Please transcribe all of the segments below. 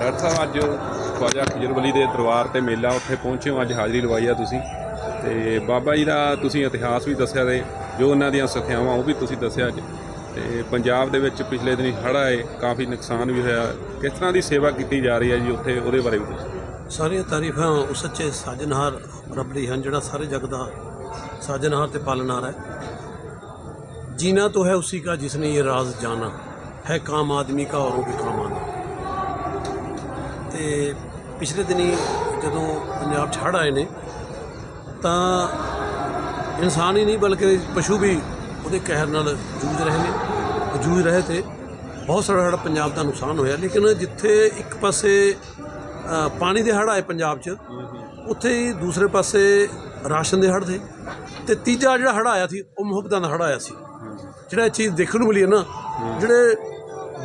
Doctor ਸਾਹਿਬ, ਅੱਜ ਖਵਾਜਾ ਖਜਰਵਲੀ ਦੇ ਦਰਬਾਰ ਤੇ ਮੇਲਾ ਉੱਥੇ ਪਹੁੰਚੇ ਹੋ, ਅੱਜ ਹਾਜ਼ਰੀ ਲਵਾਈ ਆ ਤੁਸੀਂ। ਤੇ ਬਾਬਾ ਜੀ ਦਾ ਤੁਸੀਂ ਇਤਿਹਾਸ ਵੀ ਦੱਸਿਆ ਤੇ ਜੋ ਉਹਨਾਂ ਦੀਆਂ ਸਖਿਆਵਾਂ ਉਹ ਵੀ ਤੁਸੀਂ ਦੱਸਿਆ ਅੱਜ। ਤੇ ਪੰਜਾਬ ਦੇ ਵਿੱਚ ਪਿਛਲੇ ਦਿਨੀ ਹੜ੍ਹ ਆਏ, ਕਾਫੀ ਨੁਕਸਾਨ ਵੀ ਹੋਇਆ। ਕਿਸ ਤਰ੍ਹਾਂ ਦੀ ਸੇਵਾ ਕੀਤੀ ਜਾ ਰਹੀ ਹੈ ਜੀ ਉੱਥੇ, ਉਹਦੇ ਬਾਰੇ ਵੀ ਦੱਸੋ। ਸਾਰੀਆਂ ਤਾਰੀਫਾਂ ਉਸ ਸੱਚੇ ਸਾਜਨਹਾਰ ਰੱਬ ਦੀ ਹਨ, ਜਿਹੜਾ ਸਾਰੇ ਜਗ ਦਾ ਸਾਜਨਹਾਰ ਤੇ ਪਾਲਨਹਾਰ ਹੈ। ਜੀਣਾ ਤੋਂ ਹੈ ਉਸੇ ਕਾ, ਜਿਸਨੇ ਇਹ ਰਾਜ਼ ਜਾਣਾ। ਹੈ ਕਾਮ ਆਦਮੀ ਕਾ ਔਰੋਂ ਵੀ ਕਾਮ ਆਦਮੀ। ਤੇ ਪਿਛਲੇ ਦਿਨੀ ਜਦੋਂ ਪੰਜਾਬ 'ਚ ਹੜ੍ਹ ਆਏ ਨੇ, ਤਾਂ ਇਨਸਾਨ ਹੀ ਨਹੀਂ ਬਲਕਿ ਪਸ਼ੂ ਵੀ ਉਹਦੇ ਕਹਿਰ ਨਾਲ ਜੂਝ ਰਹੇ ਨੇ। ਜੂਝ ਰਹੇ ਤੇ ਬਹੁਤ ਸਾਰਾ ਸਾਡਾ ਪੰਜਾਬ ਦਾ ਨੁਕਸਾਨ ਹੋਇਆ, ਲੇਕਿਨ ਜਿੱਥੇ ਇੱਕ ਪਾਸੇ ਪਾਣੀ ਦੇ ਹੜ੍ਹ ਆਏ ਪੰਜਾਬ 'ਚ, ਉੱਥੇ ਹੀ ਦੂਸਰੇ ਪਾਸੇ ਰਾਸ਼ਨ ਦੇ ਹੜ੍ਹ ਥੇ ਤੇ ਤੀਜਾ ਜਿਹੜਾ ਹੜ੍ਹ ਆਇਆ ਸੀ, ਉਹ ਮੁਹੱਬਤਾਂ ਦਾ ਹੜ੍ਹ ਆਇਆ ਸੀ। ਜਿਹੜਾ ਇਹ ਚੀਜ਼ ਦੇਖਣ ਨੂੰ ਮਿਲੀ ਹੈ ਨਾ, ਜਿਹੜੇ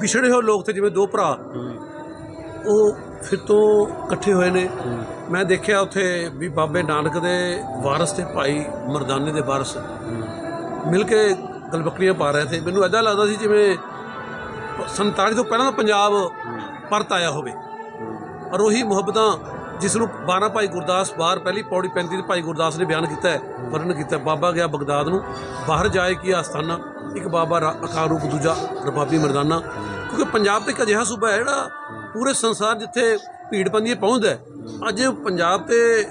ਵਿਛੜੇ ਹੋਏ ਲੋਕ ਤੇ ਜਿਵੇਂ ਦੋ ਭਰਾ, ਉਹ ਫਿਰ ਤੋਂ ਇਕੱਠੇ ਹੋਏ ਨੇ। ਮੈਂ ਦੇਖਿਆ ਉੱਥੇ ਵੀ ਬਾਬੇ ਨਾਨਕ ਦੇ ਵਾਰਸ ਤੇ ਭਾਈ ਮਰਦਾਨੇ ਦੇ ਵਾਰਸ ਮਿਲ ਕੇ ਗਲਬਕੜੀਆਂ ਪਾ ਰਹੇ ਸੀ ਮੈਨੂੰ ਐਦਾਂ ਲੱਗਦਾ ਸੀ ਜਿਵੇਂ 47 ਤੋਂ ਪਹਿਲਾਂ ਦਾ ਪੰਜਾਬ ਪਰਤ ਆਇਆ ਹੋਵੇ। ਔਰ ਉਹੀ ਮੁਹੱਬਤਾਂ ਜਿਸ ਨੂੰ 12 ਭਾਈ ਗੁਰਦਾਸ ਬਾਹਰ ਪਹਿਲੀ ਪੌੜੀ 35 ਤੇ ਭਾਈ ਗੁਰਦਾਸ ਨੇ ਬਿਆਨ ਕੀਤਾ ਹੈ ਵਰਣਨ ਕੀਤਾ। ਬਾਬਾ ਗਿਆ ਬਗਦਾਦ ਨੂੰ ਬਾਹਰ ਜਾਏ ਕੀ ਆਸਥਾਨਾ ਇੱਕ ਬਾਬਾ ਰਾ- ਅਕਾਲ ਰੂਪ ਦੂਜਾ ਰਬਾਬੀ ਮਰਦਾਨਾ। ਕਿਉਂਕਿ ਪੰਜਾਬ ਤੇ ਇੱਕ ਅਜਿਹਾ ਸੂਬਾ ਹੈ ਜਿਹੜਾ ਪੂਰੇ ਸੰਸਾਰ ਜਿੱਥੇ ਭੀੜ ਪੰਦੀ ਪਹੁੰਚਦਾ ਹੈ। ਅੱਜ ਪੰਜਾਬ ਤੇ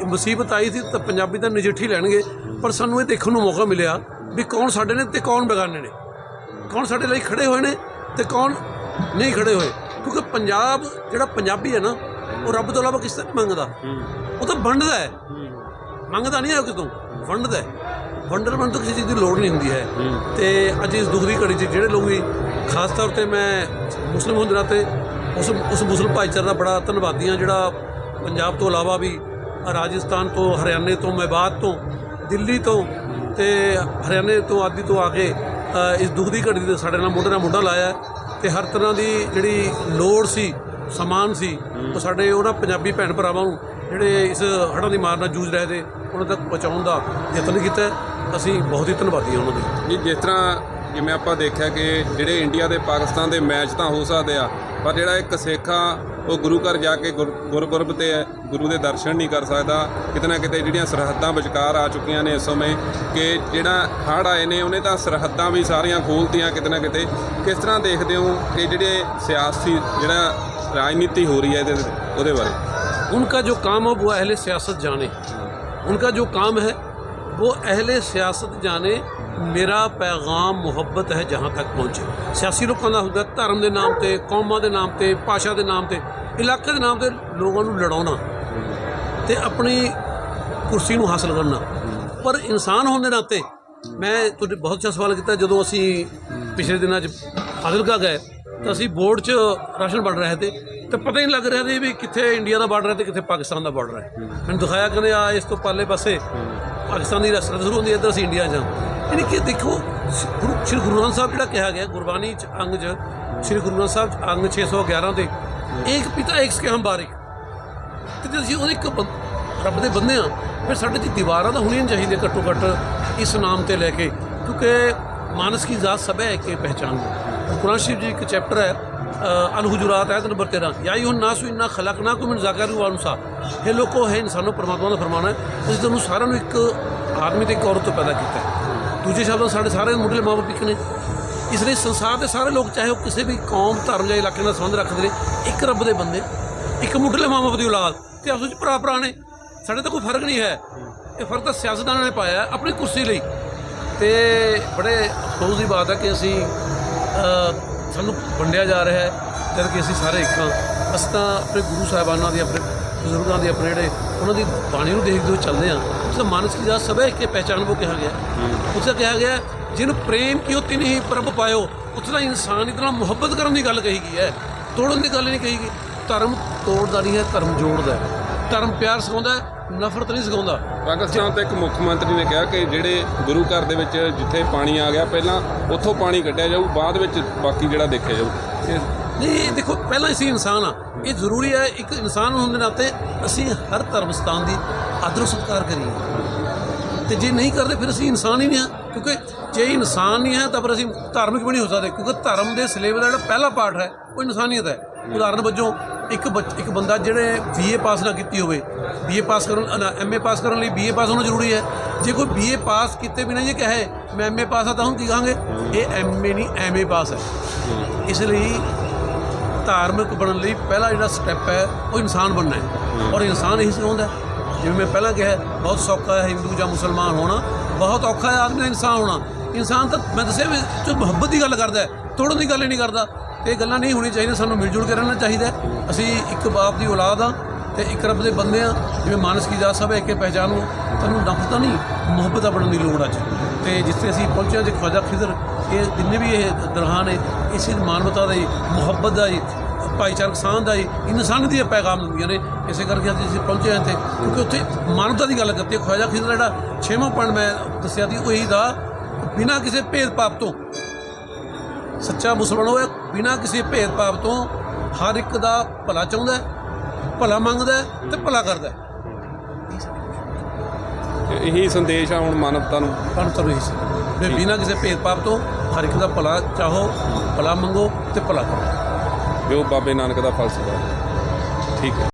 ਇਹ ਮੁਸੀਬਤ ਆਈ ਸੀ ਤਾਂ ਪੰਜਾਬੀ ਤਾਂ ਨਜਿੱਠੀ ਲੈਣਗੇ, ਪਰ ਸਾਨੂੰ ਇਹ ਦੇਖਣ ਨੂੰ ਮੌਕਾ ਮਿਲਿਆ ਵੀ ਕੌਣ ਸਾਡੇ ਨੇ ਤੇ ਕੌਣ ਬੇਗਾਨੇ ਨੇ। ਕੌਣ ਸਾਡੇ ਲਈ ਖੜੇ ਹੋਏ ਨੇ ਤੇ ਕੌਣ ਨਹੀਂ ਖੜੇ ਹੋਏ। ਕਿਉਂਕਿ ਪੰਜਾਬ ਜਿਹੜਾ ਪੰਜਾਬੀ ਹੈ ਨਾ, ਉਹ ਰੱਬ ਤੋਂ ਇਲਾਵਾ ਕਿਸੇ ਤਰ੍ਹਾਂ ਨਹੀਂ ਮੰਗਦਾ। ਉਹ ਤਾਂ ਵੰਡਦਾ ਹੈ। ਮੰਗਦਾ ਨਹੀਂ ਹੈ ਕਿਤੋਂ। ਵੰਡਦਾ ਹੈ। ਵੰਡਣ ਵੰਡ ਤੋਂ ਕਿਸੇ ਚੀਜ਼ ਦੀ ਲੋੜ ਨਹੀਂ ਹੁੰਦੀ ਹੈ। ਤੇ ਅੱਜ ਇਸ ਦੁੱਖ ਦੀ ਘੜੀ 'ਚ ਜਿਹੜੇ ਲੋਕ ਵੀ, ਖਾਸ ਤੌਰ ਤੇ ਮੈਂ ਮੁਸਲਿਮ ਹੋਣ ਦੇ ਨਾਤੇ ਉਸ ਉਸ ਮੁਸਲਿਮ ਭਾਈਚਾਰੇ ਦਾ ਬੜਾ ਧੰਨਵਾਦੀ ਹਾਂ। ਜਿਹੜਾ ਪੰਜਾਬ ਤੋਂ ਇਲਾਵਾ ਵੀ ਰਾਜਸਥਾਨ ਤੋਂ, ਹਰਿਆਣੇ ਤੋਂ ਮੇਵਾਤ ਤੋਂ, ਦਿੱਲੀ ਤੋਂ ਤੇ ਹਰਿਆਣੇ ਤੋਂ ਆਦਿ ਤੋਂ ਆ ਕੇ ਇਸ ਦੁੱਖ ਦੀ ਘੜੀ ਤੇ ਸਾਡੇ ਨਾਲ ਮੋਢੇ ਨਾਲ ਮੋਢਾ ਲਾਇਆ ਹੈ ਤੇ ਹਰ ਤਰ੍ਹਾਂ ਦੀ ਜਿਹੜੀ ਲੋੜ ਸੀ, ਸਮਾਨ ਸੀ, ਉਹ ਸਾਡੇ ਉਹਨਾਂ ਪੰਜਾਬੀ ਭੈਣ ਭਰਾਵਾਂ ਨੂੰ ਜਿਹੜੇ ਇਸ ਹੜ੍ਹਾਂ ਦੀ ਮਾਰ ਨਾਲ ਜੂਝ ਰਹੇ ਤੇ ਉਹਨਾਂ ਤੱਕ ਪਹੁੰਚਾਉਣ ਦਾ ਯਤਨ ਕੀਤਾ ਅਸੀਂ ਬਹੁਤ ਹੀ ਧੰਨਵਾਦੀ ਹਾਂ ਉਹਨਾਂ ਦੇ। ਜੀ ਜਿਸ ਤਰ੍ਹਾਂ ਜਿਵੇਂ ਆਪਾਂ ਦੇਖਿਆ ਕਿ ਜਿਹੜੇ ਇੰਡੀਆ ਦੇ ਪਾਕਿਸਤਾਨ ਦੇ ਮੈਚ ਤਾਂ ਹੋ ਸਕਦੇ ਆ ਪਰ ਜਿਹੜਾ ਇੱਕ ਸਿੱਖ ਆ ਉਹ ਗੁਰੂ ਘਰ ਜਾ ਕੇ ਗੁਰ- ਗੁਰਪੁਰਬ ਤੇ ਹੈ, ਗੁਰੂ ਦੇ ਦਰਸ਼ਨ ਨਹੀਂ ਕਰ ਸਕਦਾ ਕਿਤੇ ਨਾ ਕਿਤੇ ਜਿਹੜੀਆਂ ਸਰਹੱਦਾਂ ਵਿਚਕਾਰ ਆ ਚੁੱਕੀਆਂ ਨੇ ਇਸ ਸਮੇਂ ਕਿ ਜਿਹੜਾ ਹੜ੍ਹ ਆਏ ਨੇ ਉਹਨੇ ਤਾਂ ਸਰਹੱਦਾਂ ਵੀ ਸਾਰੀਆਂ ਖੋਲਤੀਆਂ ਕਿਤੇ ਨਾ ਕਿਤੇ ਕਿਸ ਤਰ੍ਹਾਂ ਦੇਖਦੇ ਹੋ ਕਿ ਜਿਹੜੇ ਸਿਆਸੀ ਜਿਹੜਾ ਰਾਜਨੀਤੀ ਹੋ ਰਹੀ ਹੈ ਇਹਦੇ ਉਹਦੇ ਬਾਰੇ उनका जो काम है वो अहले सियासत जाने उनका जो काम है वो अहले सियासत जाने ਮੇਰਾ ਪੈਗਾਮ ਮੁਹੱਬਤ ਹੈ ਜਹਾਂ ਤੱਕ ਪਹੁੰਚੇ। ਸਿਆਸੀ ਲੋਕਾਂ ਦਾ ਹੁੰਦਾ ਧਰਮ ਦੇ ਨਾਮ ਤੇ, ਕੌਮਾਂ ਦੇ ਨਾਮ ਤੇ, ਭਾਸ਼ਾ ਦੇ ਨਾਮ ਤੇ, ਇਲਾਕੇ ਦੇ ਨਾਮ ਤੇ ਲੋਕਾਂ ਨੂੰ ਲੜਾਉਣਾ ਤੇ ਆਪਣੀ ਕੁਰਸੀ ਨੂੰ ਹਾਸਲ ਕਰਨਾ। ਪਰ ਇਨਸਾਨ ਹੋਣ ਦੇ ਨਾਤੇ ਮੈਂ ਤੁਹਾਡੇ ਬਹੁਤ ਅੱਛਾ ਸਵਾਲ ਕੀਤਾ, ਜਦੋਂ ਅਸੀਂ ਪਿਛਲੇ ਦਿਨਾਂ 'ਚ ਫਾਜ਼ਿਲਕਾ ਗਏ, ਤਾਂ ਅਸੀਂ ਬੋਰਡ 'ਚ ਰਾਸ਼ਨ ਵੰਡ ਰਹੇ ਤੇ ਤੇ ਪਤਾ ਹੀ ਨਹੀਂ ਲੱਗ ਰਿਹਾ ਸੀ ਵੀ ਕਿੱਥੇ ਇੰਡੀਆ ਦਾ ਬਾਰਡਰ ਹੈ ਤੇ ਕਿੱਥੇ ਪਾਕਿਸਤਾਨ ਦਾ ਬਾਰਡਰ ਹੈ। ਮੈਨੂੰ ਦਿਖਾਇਆ ਕਹਿੰਦੇ, ਆ ਇਸ ਤੋਂ ਪਾਲੇ ਪਾਸੇ ਪਾਕਿਸਤਾਨ ਦੀ ਰਸਤਾ ਸ਼ੁਰੂ ਹੁੰਦੀ ਹੈ, ਇੱਧਰ ਅਸੀਂ ਇੰਡੀਆ ਜਾਂ ਯਾਨੀ ਕਿ ਦੇਖੋ ਗੁਰੂ ਸ਼੍ਰੀ ਗੁਰੂ ਗ੍ਰੰਥ ਸਾਹਿਬ ਜਿਹੜਾ ਕਿਹਾ ਗਿਆ ਗੁਰਬਾਣੀ ਚ ਅੰਗ 'ਚ ਸ਼੍ਰੀ ਗੁਰੂ ਗ੍ਰੰਥ ਸਾਹਿਬ 'ਚ ਅੰਗ 611 ਦੇ ਇੱਕ ਪਿਤਾ ਇੱਕ ਸੇ ਹਮ ਬਾਰਿਕ ਤੇ ਜੇ ਅਸੀਂ ਉਹਦੇ ਇੱਕ ਬੰ- ਰੱਬ ਦੇ ਬੰਦੇ ਆ ਫਿਰ ਸਾਡੇ ਚ ਦੀਵਾਰਾਂ ਤਾਂ ਹੋਣੀਆਂ ਚਾਹੀਦੀਆਂ ਘੱਟੋ ਘੱਟ ਇਸ ਨਾਮ ਤੇ ਲੈ ਕੇ ਕਿਉਂਕਿ ਮਾਨਸ ਕੀ ਜ਼ਾਤ ਸਭ ਹੈ ਕਿ ਪਹਿਚਾਨ ਕੁਰਾਨ ਸ਼ਰੀਫ ਜੀ ਇੱਕ ਚੈਪਟਰ ਹੈ ਅ, ਅਲ ਹੁਜੂਰਾਤ ਆਇਤ ਨੰਬਰ 13 ਯਾ ਅਯੁਹਨ ਨਾਸੁ ਇੰਨਾ ਖਲਕਨਾਕੁਮ ਮਿਨ ਜ਼ਾਕਰ ਵ ਅਨਸਾ। ਇਹ ਲੋਕੋ ਹੈ ਇਨਸਾਨੋ ਪਰਮਾਤਮਾ ਦਾ ਫਰਮਾਨ ਹੈ ਅਸੀਂ ਤੁਹਾਨੂੰ ਸਾਰਿਆਂ ਨੂੰ ਇੱਕ ਆਦਮੀ ਤੇ ਇੱਕ ਔਰਤ ਤੋਂ ਪੈਦਾ ਕੀਤਾ ਦੂਜੇ ਸ਼ਬਦਾਂ ਸਾਡੇ ਸਾਰੇ ਮੁੱਢਲੇ ਮਾਂ ਬਾਪ ਇੱਕ ਨੇ। ਇਸ ਲਈ ਸੰਸਾਰ ਦੇ ਸਾਰੇ ਲੋਕ ਚਾਹੇ ਉਹ ਕਿਸੇ ਵੀ ਕੌਮ, ਧਰਮ ਜਾਂ ਇਲਾਕੇ ਨਾਲ ਸੰਬੰਧ ਰੱਖਦੇ ਨੇ, ਇੱਕ ਰੱਬ ਦੇ ਬੰਦੇ, ਇੱਕ ਮੁੱਢਲੇ ਮਾਂ ਬਾਪ ਦੀ ਔਲਾਦ ਤੇ ਆਪਸ ਵਿੱਚ ਭਰਾ ਭਰਾ ਨੇ। ਸਾਡੇ ਤਾਂ ਕੋਈ ਫ਼ਰਕ ਨਹੀਂ ਹੈ। ਇਹ ਫ਼ਰਕ ਤਾਂ ਸਿਆਸਤਦਾਨਾਂ ਨੇ ਪਾਇਆ ਆਪਣੀ ਕੁਰਸੀ ਲਈ। ਤੇ ਬੜੇ ਅਫਸੋਸ ਦੀ ਬਾਤ ਹੈ ਕਿ ਅਸੀਂ ਸਾਨੂੰ ਵੰਡਿਆ ਜਾ ਰਿਹਾ ਹੈ, ਜਦ ਕਿ ਅਸੀਂ ਸਾਰੇ ਇੱਕ ਹਾਂ। ਅਸੀਂ ਤਾਂ ਆਪਣੇ ਗੁਰੂ ਸਾਹਿਬਾਨਾਂ ਦੀ ਆਪਣੇ ਬਜ਼ੁਰਗਾਂ ਦੀ ਆਪਣੇ ਜਿਹੜੇ ਉਹਨਾਂ ਦੀ ਬਾਣੀ ਨੂੰ ਦੇਖਦੇ ਹੋਏ ਚੱਲਦੇ ਹਾਂ। ਉਸ ਮਾਨਸ ਕੀ ਜਾਤ ਸਭ ਹੈ ਕਿ ਪਹਿਚਾਨ ਉਹ ਕਿਹਾ ਗਿਆ। ਉਸ ਕਿਹਾ ਗਿਆ ਜਿਹਨੂੰ ਪ੍ਰੇਮ ਕੀਓ ਤਿਨ ਹੀ ਪ੍ਰਭ ਪਾਇਓ ਉਸ ਦਾ ਇਨਸਾਨ ਇਤਨਾ ਮੁਹੱਬਤ ਕਰਨ ਦੀ ਗੱਲ ਕਹੀ ਗਈ ਹੈ। ਤੋੜਨ ਦੀ ਗੱਲ ਨਹੀਂ ਕਹੀ ਗਈ। ਧਰਮ ਤੋੜਦਾ ਨਹੀਂ ਹੈ ਧਰਮ ਜੋੜਦਾ ਹੈ। ਧਰਮ ਪਿਆਰ ਸਿਖਾਉਂਦਾ ਹੈ ਨਫ਼ਰਤ ਨਹੀਂ ਸਿਖਾਉਂਦਾ। ਪਾਕਿਸਤਾਨ ਤੇ ਇੱਕ ਮੁੱਖ ਮੰਤਰੀ ਨੇ ਕਿਹਾ ਕਿ ਜਿਹੜੇ ਗੁਰੂ ਘਰ ਦੇ ਵਿੱਚ ਜਿੱਥੇ ਪਾਣੀ ਆ ਗਿਆ ਪਹਿਲਾਂ ਉੱਥੋਂ ਪਾਣੀ ਕੱਢਿਆ ਜਾਊ ਬਾਅਦ ਵਿੱਚ ਬਾਕੀ ਜਿਹੜਾ ਦੇਖਿਆ ਜਾਊ। ਨਹੀਂ, ਇਹ ਦੇਖੋ, ਪਹਿਲਾਂ ਅਸੀਂ ਇਨਸਾਨ ਆ। ਇਹ ਜ਼ਰੂਰੀ ਹੈ, ਇੱਕ ਇਨਸਾਨ ਹੋਣ ਦੇ ਨਾਤੇ ਅਸੀਂ ਹਰ ਧਰਮ ਸਥਾਨ ਦੀ ਆਦਰ ਸਤਿਕਾਰ ਕਰੀਏ। ਤੇ ਜੇ ਨਹੀਂ ਕਰਦੇ, ਫਿਰ ਅਸੀਂ ਇਨਸਾਨ ਹੀ ਨਹੀਂ ਹਾਂ ਕਿਉਂਕਿ ਜੇ ਇਨਸਾਨ ਨਹੀਂ ਹੈ ਤਾਂ ਫਿਰ ਅਸੀਂ ਧਾਰਮਿਕ ਵੀ ਨਹੀਂ ਹੋ ਸਕਦੇ। ਕਿਉਂਕਿ ਧਰਮ ਦੇ ਸਿਲੇਬਸ ਦਾ ਜਿਹੜਾ ਪਹਿਲਾ ਪਾਰਟ ਹੈ, ਉਹ ਇਨਸਾਨੀਅਤ ਹੈ। ਉਦਾਹਰਨ ਵਜੋਂ, ਇੱਕ ਬੱਚ- ਇੱਕ ਬੰਦਾ ਜਿਹੜੇ ਬੀਏ ਪਾਸ ਨਾ ਕੀਤੀ ਹੋਵੇ ਬੀਏ ਪਾਸ ਕਰਨ ਐਮਏ ਪਾਸ ਕਰਨ ਲਈ ਬੀਏ ਪਾਸ ਹੋਣਾ ਜ਼ਰੂਰੀ ਹੈ। ਜੇ ਕੋਈ ਬੀਏ ਪਾਸ ਕੀਤੇ ਬਿਨਾਂ ਇਹ ਕਹੇ, ਮੈਂ ਐਮਏ ਪਾਸ ਆ ਤਾਂ ਹੁਣ ਕੀ ਕਹਾਂਗੇ? ਇਹ ਐਮਏ ਨਹੀਂ ਐਮਏ ਪਾਸ ਹੈ। ਇਸ ਲਈ ਧਾਰਮਿਕ ਬਣਨ ਲਈ ਪਹਿਲਾ ਜਿਹੜਾ ਸਟੈਪ ਹੈ, ਉਹ ਇਨਸਾਨ ਬਣਨਾ ਹੈ। ਔਰ ਇਨਸਾਨ ਹੀ। ਸਿਖਾਉਂਦਾ ਜਿਵੇਂ ਮੈਂ ਪਹਿਲਾਂ ਕਿਹਾ, ਬਹੁਤ ਸੌਖਾ ਹੈ ਹਿੰਦੂ ਜਾਂ ਮੁਸਲਮਾਨ ਹੋਣਾ। ਬਹੁਤ ਔਖਾ ਹੈ ਆਦਮੀ ਦਾ ਇਨਸਾਨ ਹੋਣਾ। ਇਨਸਾਨ ਤਾਂ, ਮੈਂ ਦੱਸਿਆ ਵੀ ਜੋ ਮੁਹੱਬਤ ਦੀ ਗੱਲ ਕਰਦਾ ਹੈ, ਤੋੜਨ ਦੀ ਗੱਲ ਹੀ ਨਹੀਂ ਕਰਦਾ। ਤੇ ਇਹ ਗੱਲਾਂ ਨਹੀਂ ਹੋਣੀ ਚਾਹੀਦੀਆਂ, ਸਾਨੂੰ ਮਿਲ ਜੁਲ ਕੇ ਰਹਿਣਾ ਚਾਹੀਦਾ ਅਸੀਂ ਇੱਕ ਬਾਪ ਦੀ ਔਲਾਦ ਆ ਤੇ ਇੱਕ ਰੱਬ ਦੇ ਬੰਦੇ ਆ ਜਿਵੇਂ ਮਾਨਸ ਕੀ ਜਾ ਸਭ ਇੱਕ ਪਹਿਚਾਨੋ ਤੁਹਾਨੂੰ ਨਫ਼ਰਤ ਨਹੀਂ, ਮੁਹੱਬਤ ਬਣਨ ਦੀ ਲੋੜ ਅੱਜ। ਤੇ ਜਿੱਥੇ ਅਸੀਂ ਪਹੁੰਚਿਆ ਜੇ ਖਵਾਜਾ ਖਿਜ਼ਰ ਇਹ ਜਿੰਨੇ ਵੀ ਇਹ ਦਰਹਾਨ ਹੈ ਇਸੇ ਮਾਨਵਤਾ ਦਾ ਹੀ ਮੁਹੱਬਤ ਦਾ ਹੀ ਭਾਈਚਾਰਕ ਸਾਂਝ ਦਾ ਹੀ ਇਨਸਾਨੀਅਤ ਦੀ ਪੈਗਾਮ ਦਿੰਦੀਆਂ ਨੇ। ਇਸੇ ਕਰਕੇ ਅੱਜ ਅਸੀਂ ਪਹੁੰਚੇ ਹਾਂ ਇੱਥੇ ਕਿਉਂਕਿ ਉੱਥੇ ਮਾਨਵਤਾ ਦੀ ਗੱਲ ਕਰਤੀ ਹੈ। ਖਵਾਜਾ ਖਿਜ਼ਰ ਜਿਹੜਾ ਛੇਵਾਂ ਪੁਆਇੰਟ ਮੈਂ ਦੱਸਿਆ ਸੀ ਉਹ ਇਹੀ ਦਾ ਬਿਨਾਂ ਕਿਸੇ ਭੇਦਭਾਵ ਤੋਂ ਸੱਚਾ ਮੁਸਲਮਾਨ ਹੋਇਆ ਬਿਨਾਂ ਕਿਸੇ ਭੇਦਭਾਵ ਤੋਂ ਹਰ ਇੱਕ ਦਾ ਭਲਾ ਚਾਹੁੰਦਾ ਹੈ ਭਲਾ ਮੰਗਦਾ ਹੈ ਤੇ ਭਲਾ ਕਰਦਾ ਹੈ। ਤੇ ਇਹੀ ਸੰਦੇਸ਼ ਆ ਹੁਣ ਮਾਨਵਤਾ ਨੂੰ। ਅੰਤਰ ਰਹੀ ਸੀ ਵੀ ਬਿਨਾਂ ਕਿਸੇ ਭੇਦਭਾਵ ਤੋਂ ਹਰ ਇੱਕ ਦਾ ਭਲਾ ਚਾਹੋ, ਭਲਾ ਮੰਗੋ ਤੇ ਭਲਾ ਕਰੋ ਜੋ ਬਾਬੇ ਨਾਨਕ ਦਾ ਫਲਸਫਾ ਹੈ। ਠੀਕ ਹੈ